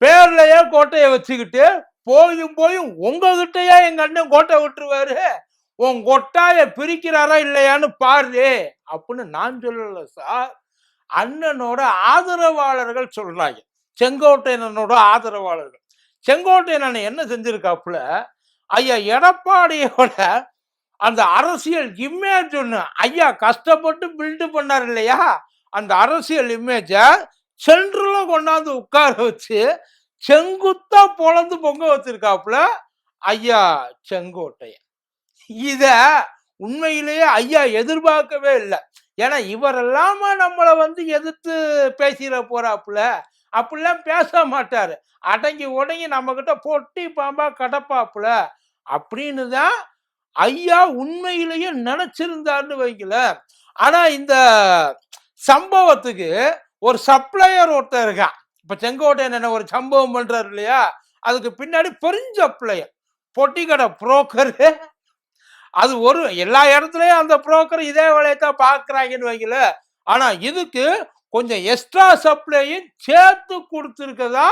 பேர்லயே கோட்டையை வச்சுக்கிட்டு போயும் போயும் உங்ககிட்டயே எங்க அண்ணன் கோட்டை விட்டுருவாரு. உன் கொட்டாய பிரிக்கிறாரா இல்லையான்னு பாரு. அப்படின்னு நான் சொல்லல சார். அண்ணனோட ஆதரவாளர்கள் சொல்றாங்க. செங்கோட்டையனோட ஆதரவாளர்கள். செங்கோட்டையன் என்ன செஞ்சிருக்காப்புல? ஐயா எடப்பாடியோட அந்த அரசியல் இமேஜ் ஒன்று ஐயா கஷ்டப்பட்டு பில்டு பண்ணார் இல்லையா? அந்த அரசியல் இமேஜை சென்ட்ரல் கொண்டாந்து உட்கார வச்சு செங்குத்தா பொழந்து பொங்க வச்சிருக்காப்புல ஐயா செங்கோட்டையன் இத உண்மையிலேயே ஐயா எதிர்பார்க்கவே இல்லை. ஏன்னா இவரெல்லாம நம்மளை வந்து எதிர்த்து பேசிட போறாப்புல அப்படிலாம் பேச மாட்டாரு. அடங்கி உடங்கி நம்ம கிட்ட பொட்டி பாம்பா கடப்பாப்புல அப்படின்னு தான் ஐயா உண்மையிலேயே நினைச்சிருந்தாருன்னு வைக்கல ஆனா இந்த சம்பவத்துக்கு ஒரு சப்ளையர் ஒருத்தர் இருக்கான். இப்ப செங்கோட்டையன் என்ன ஒரு சம்பவம் பண்றாரு இல்லையா? அதுக்கு பின்னாடி பெருஞ்சப்ளையர் பொட்டி கடை புரோக்கரு அது ஒரு எல்லா இடத்துலயும் அந்த புரோக்கர் இதே வேலையத்தான் பாக்குறாங்கன்னு வைக்கல ஆனா இதுக்கு கொஞ்சம் எக்ஸ்ட்ரா சப்ளையும் சேர்த்து கொடுத்துருக்கதா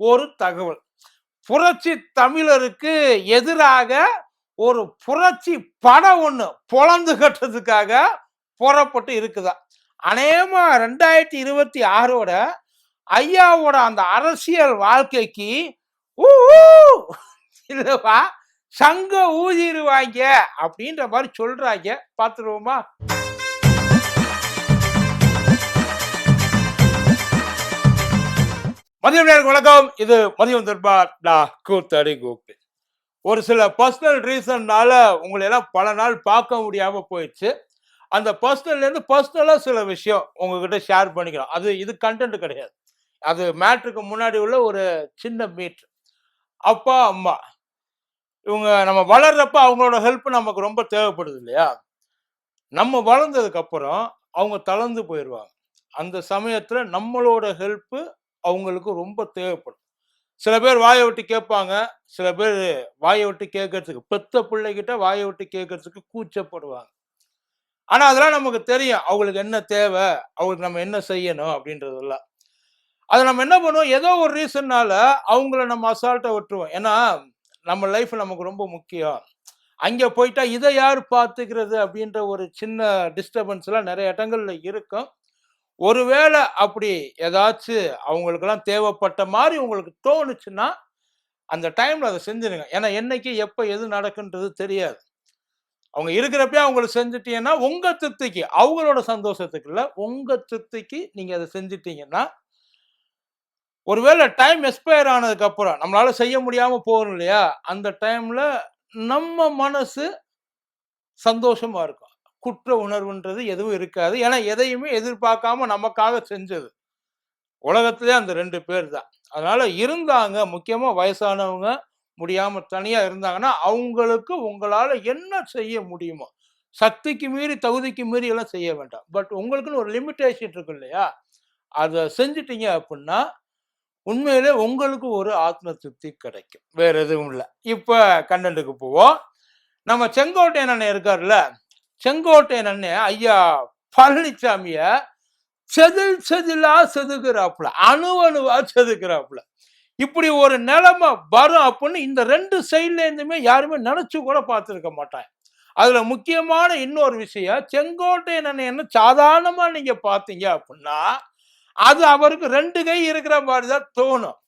ஒரு தகவல். புரட்சி தமிழருக்கு எதிராக ஒரு புரட்சி படம் ஒன்று பொழந்து கட்டுறதுக்காக புறப்பட்டு இருக்குதா? அநேகமா ரெண்டாயிரத்தி இருபத்தி ஆறோட ஐயாவோட அந்த அரசியல் வாழ்க்கைக்கு ஊ இல்லவா? சங்க ஊதிடுவாங்க அப்படின்ற மாதிரி சொல்றாங்க. பார்த்துருவோமா? மதியம் நேரம் வணக்கம். இது மதியம் தர்பார். நான் கூத்தடி கோப்பு ஒரு சில பர்சனல் ரீசன்னால உங்களை எல்லாம் பல நாள் பார்க்க முடியாம போயிடுச்சு. அந்த பர்சனல்லேருந்து பர்சனலாக சில விஷயம் உங்ககிட்ட ஷேர் பண்ணிக்கலாம் அது இது கண்டென்ட் கிடையாது. அது மேட்ருக்கு முன்னாடி உள்ள ஒரு சின்ன மீட் அப்பா அம்மா. இவங்க நம்ம வளர்றப்ப அவங்களோட ஹெல்ப் நமக்கு ரொம்ப தேவைப்படுது இல்லையா? நம்ம வளர்ந்ததுக்கு அப்புறம் அவங்க தளர்ந்து போயிடுவாங்க அந்த சமயத்தில் நம்மளோட ஹெல்ப்பு அவங்களுக்கு ரொம்ப தேவைப்படும். சில பேர் வாயை விட்டு கேட்பாங்க. சில பேர் வாயை விட்டு கேட்கறதுக்கு பெத்த பிள்ளைகிட்ட வாயை விட்டு கேட்கறதுக்கு கூச்சப்படுவாங்க. ஆனா அதெல்லாம் நமக்கு தெரியும். அவங்களுக்கு என்ன தேவை? அவங்களுக்கு நம்ம என்ன செய்யணும்? அப்படின்றதெல்லாம். அதை நம்ம என்ன பண்ணுவோம்? ஏதோ ஒரு ரீசன்னால அவங்கள நம்ம அசால்ட்டை விட்டுருவோம். ஏன்னா நம்ம லைஃப் நமக்கு ரொம்ப முக்கியம். அங்கே போயிட்டா இதை யார் பார்த்துக்கிறது? அப்படின்ற ஒரு சின்ன டிஸ்டர்பன்ஸ்லாம் நிறைய இடங்கள்ல இருக்கும். ஒருவேளை அப்படி ஏதாச்சும் அவங்களுக்கெல்லாம் தேவைப்பட்ட மாதிரி உங்களுக்கு தோணுச்சுன்னா அந்த டைம்ல அதை செஞ்சிருங்க. ஏன்னா என்னைக்கு எப்போ எது நடக்குன்றது தெரியாது. அவங்க இருக்கிறப்ப அவங்களுக்கு செஞ்சுட்டீங்கன்னா உங்க திருப்திக்கு அவங்களோட சந்தோஷத்துக்கு இல்ல உங்க திருப்திக்கு நீங்க அதை செஞ்சுட்டீங்கன்னா ஒருவேளை டைம் எக்ஸ்பயர் ஆனதுக்கு அப்புறம் நம்மளால செய்ய முடியாம போகணும் இல்லையா? அந்த டைம்ல நம்ம மனசு சந்தோஷமா இருக்கும். குற்ற உணர்வுன்றது எதுவும் இருக்காது. ஏன்னா எதையுமே எதிர்பார்க்காம நமக்காக செஞ்சது. உலகத்திலே அந்த ரெண்டு பேர் தான் அதனால இருந்தாங்க முக்கியமா வயசானவங்க முடியாம தனியா இருந்தாங்கன்னா அவங்களுக்கு உங்களால என்ன செய்ய முடியுமோ சக்திக்கு மீறி தகுதிக்கு மீறி எல்லாம் செய்ய வேண்டாம். பட் உங்களுக்குன்னு ஒரு லிமிட்டேஷன் இருக்கு இல்லையா? அதை செஞ்சிட்டீங்க அப்படின்னா உண்மையிலே உங்களுக்கு ஒரு ஆத்ம திருப்தி கிடைக்கும். வேற எதுவும் இல்லை. இப்போ கண்டென்ட்டுக்கு போவோம். நம்ம செங்கோட்டையன் அண்ணன் இருக்கார்ல செங்கோட்டையன் அண்ணன் ஐயா பழனிசாமிய செதில் செதிலா செதுக்கிறாப்புல. அணு அணுவா செதுக்கிறாப்புல. இப்படி ஒரு நிலைமை வரும் அப்படின்னு இந்த ரெண்டு சைட்லேருந்துமே யாருமே நினைச்சு கூட பார்த்துருக்க மாட்டாங்க. அதில் முக்கியமான இன்னொரு விஷயம் செங்கோட்டையன் அண்ணன் என்ன நீங்கள் பார்த்தீங்க அப்படின்னா அது அவருக்கு ரெண்டு கை இருக்கிற மாதிரி தான் தோணும்.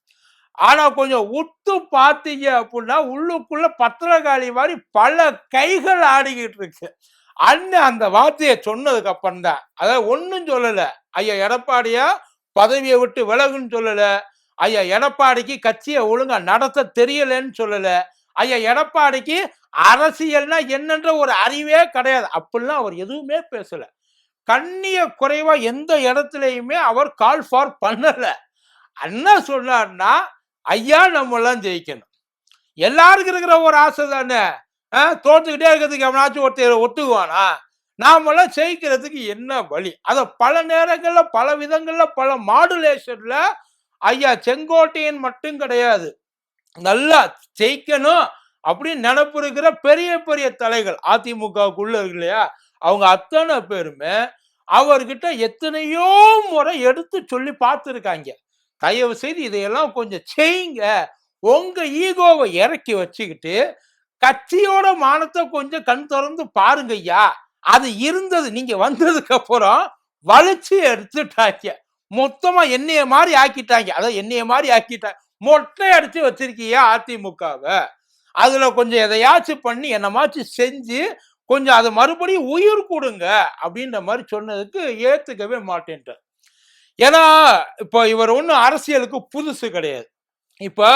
ஆனால் கொஞ்சம் உத்து பார்த்தீங்க அப்படின்னா உள்ளுக்குள்ள பத்திரகாளி மாதிரி பல கைகள் ஆடிக்கிட்டு இருக்கு. அண்ணன் அந்த வார்த்தையை சொன்னதுக்கு அப்புறம் தான் அதாவது ஒன்றும் சொல்லலை. ஐயா எடப்பாடியா பதவியை விட்டு விலகுன்னு சொல்லலை. ஐயா எடப்பாடிக்கு கட்சியை ஒழுங்கா நடத்த தெரியலன்னு சொல்லல. ஐயா எடப்பாடிக்கு அரசியல்னா என்னன்ற ஒரு அறிவே கிடையாது. அப்படிலாம் அவர் எதுவுமே பேசல. கண்ணிய குறைவா எந்த இடத்துலையுமே அவர் கால் ஃபார் பண்ணல. அண்ணா சொன்னார்னா ஐயா நம்ம ஜெயிக்கணும். எல்லாருக்கும் இருக்கிற ஒரு ஆசை தானே? ஆஹ், தோத்துக்கிட்டே இருக்கிறதுக்கு எவனாச்சும் ஒருத்தர் ஒத்துக்குவானா? நாமெல்லாம் ஜெயிக்கிறதுக்கு என்ன வழி? அதை பல நேரங்களில் பல விதங்களில் பல மாடுலேஷன்ல ஐயா செங்கோட்டையன் மட்டும் கிடையாது. நல்லா ஜெயிக்கணும் அப்படின்னு நினப்பு இருக்கிற பெரிய பெரிய தலைகள் அதிமுகவுக்குள்ள இருக்கு இல்லையா? அவங்க அத்தனை பேருமே அவர்கிட்ட எத்தனையோ முறை எடுத்து சொல்லி பார்த்துருக்காங்க. தயவு செய்து இதையெல்லாம் கொஞ்சம் செய்யுங்க. உங்க ஈகோவை இறக்கி வச்சுக்கிட்டு கட்சியோட மானத்தை கொஞ்சம் கண் திறந்து பாருங்க ஐயா. அது இருந்தது நீங்க வந்ததுக்கு அப்புறம் வலிச்சு எடுத்துட்டாங்க. மொத்தமா என்னைய மாதிரி ஆக்கிட்டாங்க. அதான் என்னைய மாதிரி ஆக்கிட்டாங்க மொட்டை அடிச்சு வச்சிருக்கியா அதிமுகவை? அதுல கொஞ்சம் எதையாச்சும் பண்ணி என்னமாச்சும் செஞ்சு கொஞ்சம் அதை மறுபடியும் உயிர் கொடுங்க அப்படின்ற மாதிரி சொன்னதுக்கு ஏத்துக்கவே மாட்டேன்ட்டார். ஏன்னா இப்போ இவர் ஒன்றும் அரசியலுக்கு புதுசு கிடையாது. இப்போ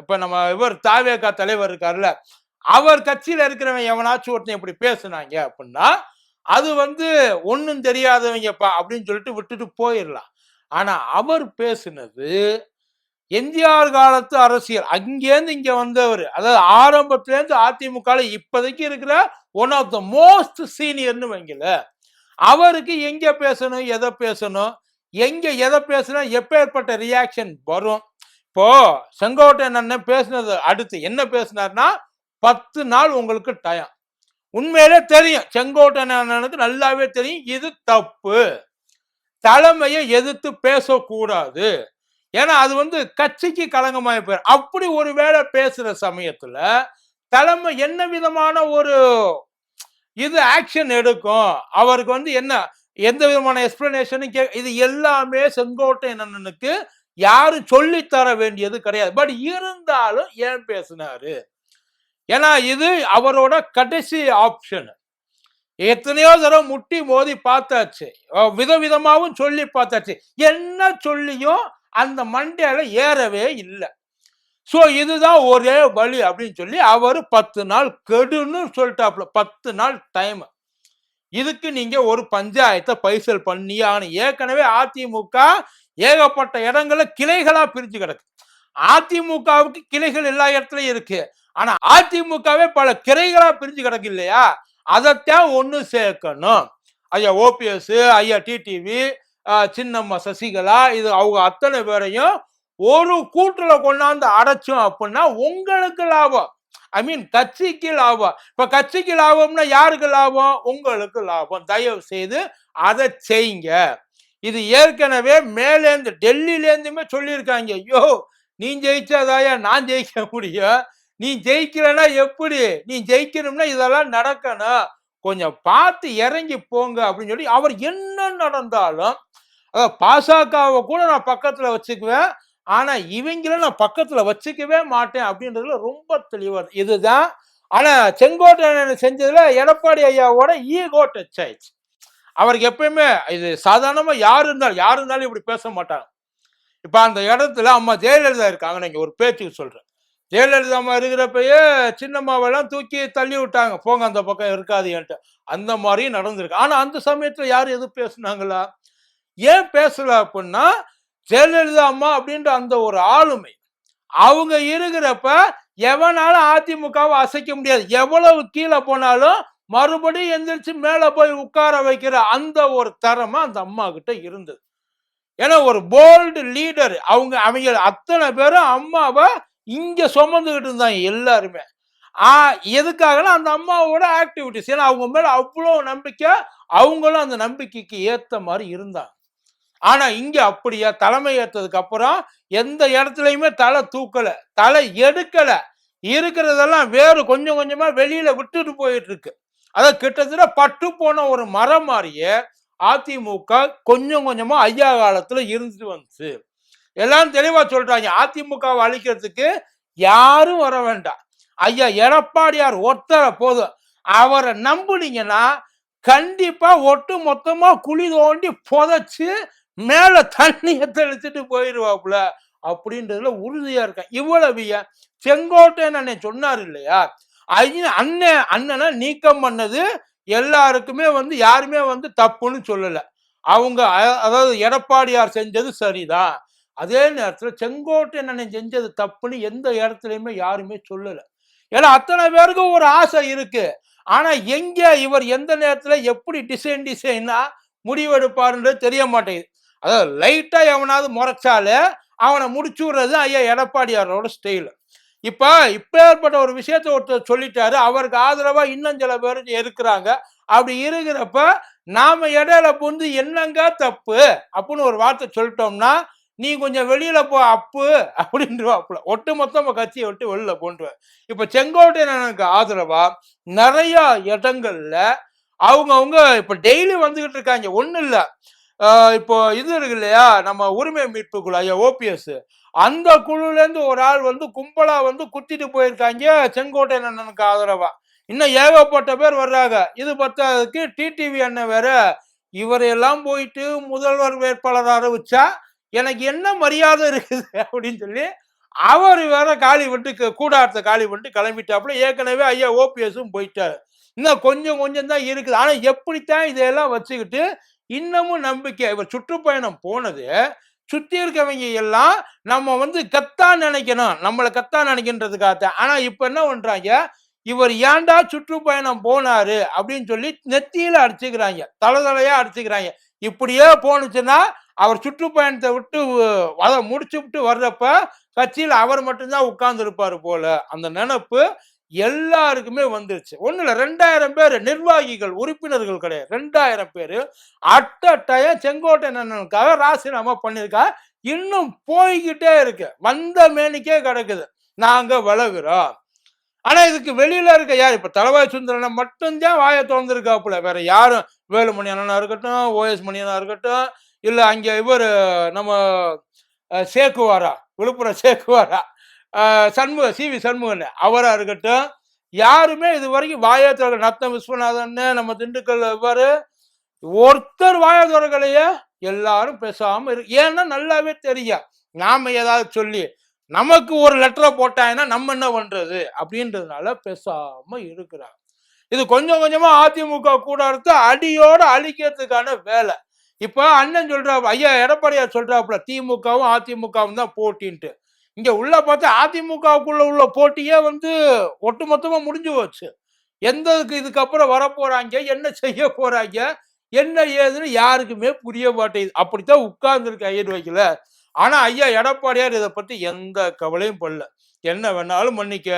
இப்போ நம்ம இவர் தாவேகா தலைவர் இருக்கார்ல அவர் கட்சியில் இருக்கிறவன் எவனாச்சும் ஒருத்தன் இப்படி பேசுனாங்க அப்படின்னா அது வந்து ஒன்றும் தெரியாதவங்கப்பா அப்படின்னு சொல்லிட்டு விட்டுட்டு போயிடலாம். ஆனா அவர் பேசினது எம்ஜிஆர் காலத்து அரசியல். அங்கேருந்து இங்க வந்தவர். அதாவது ஆரம்பத்திலேருந்து அதிமுக இப்போதைக்கு இருக்கிற ஒன் ஆஃப் த மோஸ்ட் சீனியர்னு வைங்கல அவருக்கு எங்க பேசணும் எதை பேசணும் எங்க எதை பேசினா எப்பேற்பட்ட ரியாக்ஷன் வரும். இப்போ செங்கோட்டையன் அண்ணன் பேசினது அடுத்து என்ன பேசினார்னா பத்து நாள் உங்களுக்கு டயம் உண்மையிலே தெரியும் செங்கோட்டையன் அண்ணனுக்கு நல்லாவே தெரியும் இது தப்பு. தலைமையை எதிர்த்து பேசக்கூடாது. ஏன்னா அது வந்து கட்சிக்கு களங்கமாய் போயிடும் அப்படி ஒரு வேளை பேசுற சமயத்துல தலைமை என்ன விதமான ஒரு இது ஆக்ஷன் எடுக்கும்? அவருக்கு வந்து என்ன எந்த விதமான எக்ஸ்பிளனேஷனும் கே இது எல்லாமே செங்கோட்டை அண்ணனுக்கு யாரும் சொல்லித்தர வேண்டியது கிடையாது. பட் இருந்தாலும் ஏன் பேசினாரு? ஏன்னா இது அவரோட கடைசி ஆப்ஷன் எத்தனையோ தடவை முட்டி மோதி பார்த்தாச்சு. விதவிதமாகவும் சொல்லி பார்த்தாச்சு. என்ன சொல்லியும் அந்த மண்டையில ஏறவே இல்லை. ஸோ இதுதான் ஒரே வழி அப்படின்னு சொல்லி அவர் பத்து நாள் கெடுன்னு சொல்லிட்டாப்புல. பத்து நாள் டைம் இதுக்கு நீங்க ஒரு பஞ்சாயத்தை பைசல் பண்ணி ஆகணும் ஏற்கனவே அதிமுக ஏகப்பட்ட இடங்கள்ல கிளைகளா பிரிஞ்சு கிடக்கு. அதிமுகவுக்கு கிளைகள் எல்லா இடத்துலயும் இருக்கு. ஆனா அதிமுகவே பல கிளைகளா பிரிஞ்சு கிடக்கு இல்லையா? அதைத்தான் ஒன்று சேர்க்கணும். ஐயா ஓபிஎஸ் ஐயா டிடிவி சின்னம்மா சசிகலா இது அவங்க அத்தனை பேரையும் ஒரு கூட்டுல கொண்டாந்து அடைச்சோம் அப்படின்னா உங்களுக்கு லாபம். ஐ மீன் கட்சிக்கு லாபம். இப்ப கட்சிக்கு லாபம்னா யாருக்கு லாபம்? உங்களுக்கு லாபம். தயவு செய்து அதை செய்யுங்க. இது ஏற்கனவே மேலேந்து டெல்லியிலேருந்துமே சொல்லியிருக்காங்க. ஐயோ நீ ஜெயிச்சாதாயா நான் ஜெயிக்க முடியும்? நீ ஜெயிக்கிறனா எப்படி? நீ ஜெயிக்கணும்னா இதெல்லாம் நடக்கணும். கொஞ்சம் பார்த்து இறங்கி போங்க அப்படின்னு சொல்லி அவர் என்ன நடந்தாலும் அதாவது பாசகவை கூட நான் பக்கத்துல வச்சுக்குவேன். ஆனா இவங்கள நான் பக்கத்துல வச்சுக்கவே மாட்டேன் அப்படின்றதுல ரொம்ப தெளிவா இதுதான். ஆனா செங்கோட்டையன் செஞ்சதுல? எடப்பாடி ஐயாவோட ஈகோ டச் ஆயிடுச்சு. அவருக்கு எப்பயுமே இது சாதாரணமா யாரு இருந்தாலும் யாரு இருந்தாலும் இப்படி பேச மாட்டாங்க. இப்ப அந்த இடத்துல அம்மா ஜெயலலிதா இருக்காங்க நீங்க ஒரு பேச்சுக்கு சொல்றேன். ஜெயலலிதா அம்மா இருக்கிறப்பயே சின்னம்மாவெல்லாம் தூக்கி தள்ளி விட்டாங்க. போங்க அந்த பக்கம் இருக்காதுன்ட்டு அந்த மாதிரியும் நடந்திருக்கு. ஆனால் அந்த சமயத்தில் யாரும் எதுவும் பேசுனாங்களா? ஏன் பேசல அப்படின்னா ஜெயலலிதா அம்மா அப்படின்ற அந்த ஒரு ஆளுமை அவங்க இருக்கிறப்ப எவனாலும் அதிமுகவை அசைக்க முடியாது. எவ்வளவு கீழே போனாலும் மறுபடியும் எந்திரிச்சு மேலே போய் உட்கார வைக்கிற அந்த ஒரு திறமை அந்த அம்மா கிட்ட இருந்தது. ஏன்னா ஒரு போல்டு லீடர் அவங்க அவங்க அத்தனை பேரும் அம்மாவை இங்கே சுமந்துக்கிட்டு இருந்தாங்க எல்லாருமே. ஆ எதுக்காகனா அந்த அம்மாவோட ஆக்டிவிட்டிஸ் ஏன்னா அவங்க மேலே அவ்வளோ நம்பிக்கை அவங்களும் அந்த நம்பிக்கைக்கு ஏற்ற மாதிரி இருந்தாங்க. ஆனால் இங்கே அப்படியா? தலைமை ஏற்றதுக்கு அப்புறம் எந்த இடத்துலையுமே தலை தூக்கலை தலை எடுக்கலை. இருக்கிறதெல்லாம் வேறு கொஞ்சம் கொஞ்சமாக வெளியில் விட்டுட்டு போயிட்டு இருக்கு அதான் கிட்டத்தட்ட பட்டு போன ஒரு மரம் மாதிரியே அதிமுக கொஞ்சம் கொஞ்சமாக ஐயா காலத்தில் இருந்துட்டு வந்துச்சு. எல்லாம் தெளிவா சொல்றாங்க. அதிமுகவை அழிக்கிறதுக்கு யாரும் வர வேண்டாம். ஐயா எடப்பாடியார் ஒருத்தரை போதும். அவரை நம்புனீங்கன்னா கண்டிப்பா ஒட்டு மொத்தமா குழி தோண்டி புதைச்சு மேல தண்ணியை தெளிச்சுட்டு போயிடுவாப்புல அப்படின்றதுல உறுதியா இருக்கேன். இவ்வளவு ஏன் செங்கோட்டையன் அண்ணன் சொன்னார் இல்லையா? அண்ணன் அண்ணனை நீக்கம் பண்ணது எல்லாருக்குமே வந்து யாருமே வந்து தப்புன்னு சொல்லலை. அவங்க அதாவது எடப்பாடியார் செஞ்சது சரிதான். அதே நேரத்தில் செங்கோட்டையன் அண்ணன் செஞ்சது தப்புன்னு எந்த இடத்துலையுமே யாருமே சொல்லலை. ஏன்னா அத்தனை பேருக்கும் ஒரு ஆசை இருக்கு. ஆனா எங்க இவர் எந்த நேரத்துல எப்படி டிசைன் டிசைனா முடிவெடுப்பாருன்றது தெரிய மாட்டேங்குது அதாவது லைட்டா எவனாவது முறைச்சாலே அவனை முடிச்சு விடுறது ஐயா எடப்பாடியாரோட ஸ்டைல் இப்போ இப்பேற்பட்ட ஒரு விஷயத்த ஒருத்தர் சொல்லிட்டாரு. அவருக்கு ஆதரவாக இன்னும் சில பேர் இருக்கிறாங்க. அப்படி இருக்கிறப்ப நாம இடையில புந்து என்னங்க தப்பு? அப்படின்னு ஒரு வார்த்தை சொல்லிட்டோம்னா நீ கொஞ்சம் வெளியில போ அப்பு அப்படின்றவாப்புல. ஒட்டு மொத்தம் கட்சியை விட்டு வெளியில போன்றுவேன் இப்ப செங்கோட்டையனுக்கு ஆதரவா நிறைய இடங்கள்ல அவங்கவுங்க இப்ப டெய்லி வந்துகிட்டு இருக்காங்க. ஒண்ணு இல்ல. இப்போ இது இருக்கு இல்லையா? நம்ம உரிமை மீட்பு குழு ஐயா ஓபிஎஸ் அந்த குழுல இருந்து ஒரு ஆள் வந்து கும்பலா வந்து குத்திட்டு போயிருக்காங்க செங்கோட்டையன் அண்ணனுக்கு ஆதரவா. இன்னும் ஏகப்பட்ட பேர் வர்றாங்க. இது பத்தாததுக்கு டிடிவி அண்ணன் வேற இவரையெல்லாம் போயிட்டு முதல்வர் வேட்பாளர் அறிவிச்சா எனக்கு என்ன மரியாதை இருக்குது அப்படின்னு சொல்லி அவர் வேற காலி பண்ணிட்டு கூடாரத்தை காலி பண்ணிட்டு கிளம்பிட்டாப்புல. ஏற்கனவே ஐயா ஓபிஎஸும் போயிட்டாரு. இன்னும் கொஞ்சம் கொஞ்சம் தான் இருக்குது. ஆனால் எப்படித்தான் இதையெல்லாம் வச்சுக்கிட்டு இன்னமும் நம்பிக்கை இவர் சுற்றுப்பயணம் போனது சுற்றி இருக்கவங்க எல்லாம் நம்ம வந்து கத்தா நினைக்கணும். நம்மளை கத்தா நினைக்கின்றதுக்காகத்தான். ஆனால் இப்போ என்ன பண்ணுறாங்க இவர் ஏன்டா சுற்றுப்பயணம் போனாரு அப்படின்னு சொல்லி நெத்தியில அடிச்சுக்கிறாங்க. தலை தலையா அடிச்சுக்கிறாங்க. இப்படியே போனுச்சுன்னா அவர் சுற்றுப்பயணத்தை விட்டு அஹ், முடிச்சு விட்டு வர்றப்ப கட்சியில் அவர் மட்டும்தான் உட்கார்ந்து இருப்பாரு போல. அந்த நினப்பு எல்லாருக்குமே வந்துருச்சு. ஒன்றும் இல்லை ரெண்டாயிரம் பேர் நிர்வாகிகள் உறுப்பினர்கள் கிடையாது. ரெண்டாயிரம் பேர். அட்டட்டைய செங்கோட்டை நன்னனுக்காக ராசினாமா பண்ணியிருக்கா. இன்னும் போய்கிட்டே இருக்கு. வந்த மேனிக்கே கிடக்குது. நாங்க விலகுறோம். ஆனா இதுக்கு வெளியில இருக்க யார்? இப்ப தலவாய் சுந்தரனை மட்டும்தான் வாயை திறந்துருக்காப்புல. வேற யாரும் வேலுமணி அண்ணனா இருக்கட்டும் ஓஎஸ் மணியனா இருக்கட்டும் இல்ல அங்க இவர் நம்ம Che Guevara? Villupuram Che Guevara? Shanmuga C. V. Shanmugan அவரா இருக்கட்டும். யாருமே இது வரைக்கும் வாயை திறக்க நத்தம் விஸ்வநாதன் நம்ம திண்டுக்கல் இவரு. ஒருத்தர் வாயை திறக்கலையே எல்லாரும் பேசாம இருக்கு ஏன்னா நல்லாவே தெரியும். நாம ஏதாவது சொல்லி நமக்கு ஒரு லெட்டரை போட்டாங்கன்னா நம்ம என்ன பண்றது? அப்படின்றதுனால பேசாம இருக்கிறாங்க. இது கொஞ்சம் கொஞ்சமா அதிமுக கூட அடியோடு அடியோட அழிக்கிறதுக்கான வேலை. இப்போ அண்ணன் சொல்றா ஐயா எடப்பாடியார் சொல்றாப்புல திமுகவும் அதிமுகவும் தான் போட்டின்ட்டு. இங்க உள்ள பார்த்தா அதிமுகவுக்குள்ள உள்ள போட்டியே வந்து ஒட்டுமொத்தமா முடிஞ்சு போச்சு. எந்த இதுக்கப்புறம் வரப்போறாங்க என்ன செய்ய போறாங்க என்ன ஏதுன்னு யாருக்குமே புரிய மாட்டேங்குது. அப்படித்தான் உட்கார்ந்துருக்கு ஐயர் வைக்கல ஆனா ஐயா எடப்பாடியார் இதை பத்தி எந்த கவலையும் பண்ணல என்ன வேணாலும் பண்ணிக்க.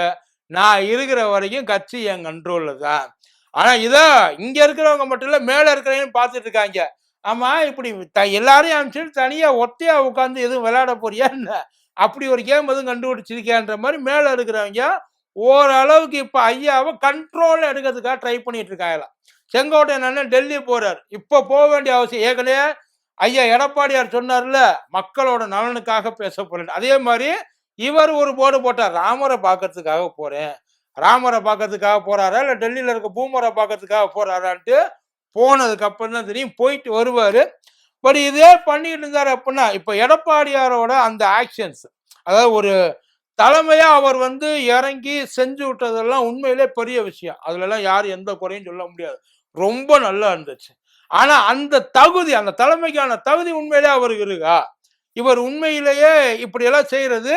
நான் இருக்கிற வரைக்கும் கட்சி என் கண்ட்ரோல்ல தான். ஆனா இத இங்க இருக்கிறவங்க மட்டும் இல்ல மேல இருக்கிறவங்க பார்த்துட்டு இருக்காங்க. ஆமா இப்படி த- எல்லாரையும் அனுப்பிச்சிட்டு தனியா ஒத்தையா உட்காந்து எதுவும் விளையாட போறியா என்ன? அப்படி ஒரு கேம் எதுவும் கண்டுபிடிச்சிருக்கியான்ற மாதிரி மேல இருக்கிறவங்க ஓரளவுக்கு இப்ப ஐயாவை கண்ட்ரோல் எடுக்கிறதுக்காக ட்ரை பண்ணிட்டு இருக்காங்களாம் செங்கோட்டையன் அண்ணன் டெல்லி போறார். இப்ப போக வேண்டிய அவசியம் ஏற்கனவே ஐயா எடப்பாடியார் சொன்னார்ல மக்களோட நலனுக்காக பேச போறேன் அதே மாதிரி இவர் ஒரு போர்டு போட்டார். ராமரை பார்க்கறதுக்காக போறேன். ராமரை பார்க்கறதுக்காக போறாரா? இல்ல டெல்லியில இருக்க பூமரை பார்க்கறதுக்காக போறாரான்ட்டு போனதுக்கு அப்புறம் தான் தெரியும். போயிட்டு வருவார். பட் இதே பண்ணிட்டு இருந்தார் அப்படின்னா இப்போ எடப்பாடியாரோட அந்த ஆக்ஷன்ஸ் அதாவது ஒரு தலைமையா அவர் வந்து இறங்கி செஞ்சு விட்டதெல்லாம் உண்மையிலே பெரிய விஷயம். அதுலலாம் யாரும் எந்த குறையும் சொல்ல முடியாது. ரொம்ப நல்லா இருந்துச்சு. ஆனா அந்த தகுதி அந்த தலைமைக்கான தகுதி உண்மையிலே அவருக்கு இருக்கா? இவர் உண்மையிலேயே இப்படியெல்லாம் செய்கிறது செய்யறது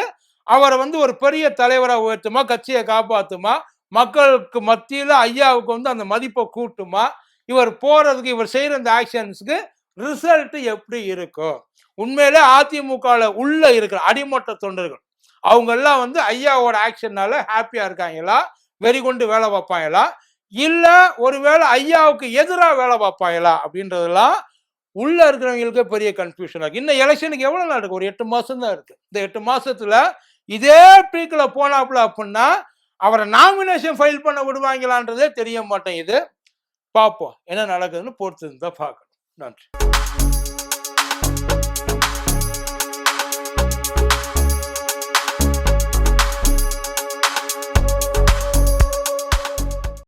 அவரை வந்து ஒரு பெரிய தலைவராக உயர்த்துமா கட்சியை காப்பாத்துமா மக்களுக்கு மத்தியில் ஐயாவுக்கு வந்து அந்த மதிப்பை கூட்டுமா இவர் போறதுக்கு இவர் செய்யற இந்த ஆக்ஷன்ஸ்க்கு ரிசல்ட் எப்படி இருக்கும்? உண்மையிலே அதிமுகவில் உள்ள இருக்கிற அடிமட்ட தொண்டர்கள் அவங்க எல்லாம் வந்து ஐயாவோட ஆக்ஷன்னால ஹாப்பியா இருக்காங்களா? வெறி கொண்டு வேலை பார்ப்பாங்களா? இல்ல ஒருவேளை ஐயாவுக்கு எதிராக வேலை பார்ப்பாங்களா? அப்படின்றதெல்லாம் உள்ள இருக்கிறவங்களுக்கு பெரிய கன்ஃபியூஷன் இருக்கு. இன்னும் எலெக்ஷனுக்கு எவ்வளவு நாள் இருக்கு? ஒரு எட்டு மாசம் தான் இருக்கு. இந்த எட்டு மாசத்துல இதே பீக்கில் போனாப்புல அப்படின்னா அவரை நாமினேஷன் ஃபைல் பண்ண விடுவாங்களான்றதே தெரிய மாட்டேங்குது. பார்ப்போம் என்ன நடக்குதுன்னு பொறுத்து தான் பார்க்கணும் நன்றி.